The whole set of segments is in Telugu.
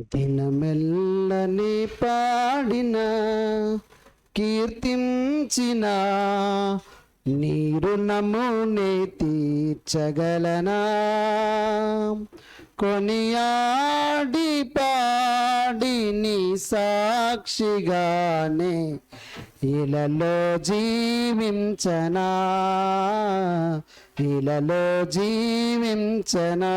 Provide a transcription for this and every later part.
దినమెల్లని పాడిన కీర్తించిన నీరు నమునే తీర్చగలనా? కొనియాడి పాడి నీ సాక్షిగానే ఇలలో జీవించనా? ఇలలో జీవించనా?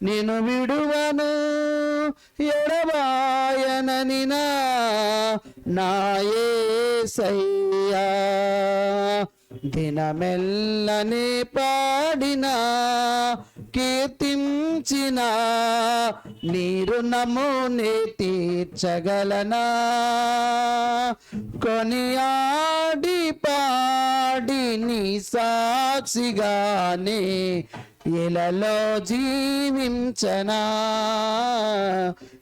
నేను విడువను ఎడబాయనని నాయే సయ్యా దినమెల్లనే పాడిన కీర్తించిన నీరు నమూనే తీర్చగలనా కొనియాడి పాడి నీ సాక్షిగానే ఇలలో జీవించనా?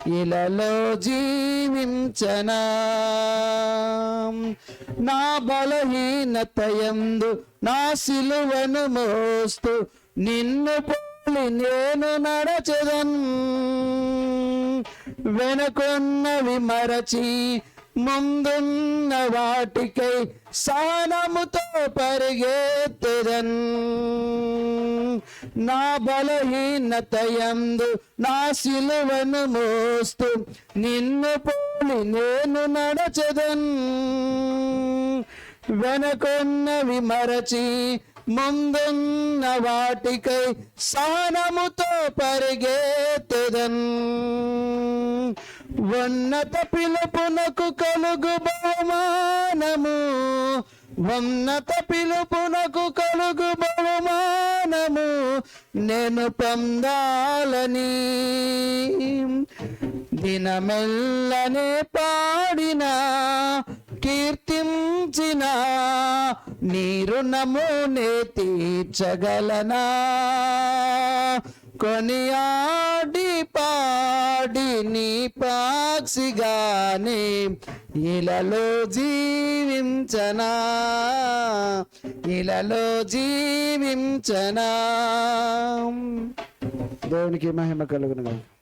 ఇలలో జీవించనా? నా బలహీనతయందు నా సిలువను మోస్తూ నిన్ను పోలి నేను నడచదన్ వెనకొన్నవి మరచి ముందున్న వాటికై సానముతో పరిగెత్తెదన్ నా బలహీనతయందు నా సిలువను మోస్తూ నిన్ను పోలి నేను నడచదన్ వెనకొన్నవి మరచి ముందున్న వాటికై సహనముతో పరిగెత్తెదన్. ఉన్నత పిలుపునకు కలుగు బహుమానము ఉన్నత పిలుపునకు కలుగు బహుమానము నేను పొందాలని. దినమెల్లనే పాడినా కీర్తించిన నీ రుణమునే తీర్చగలనా? కొనియాడి పాడి నీ పాక్షిగానే ఇలలో జీవించనా? ఇలలో జీవించనా? దేవునికి మహిమ కలుగును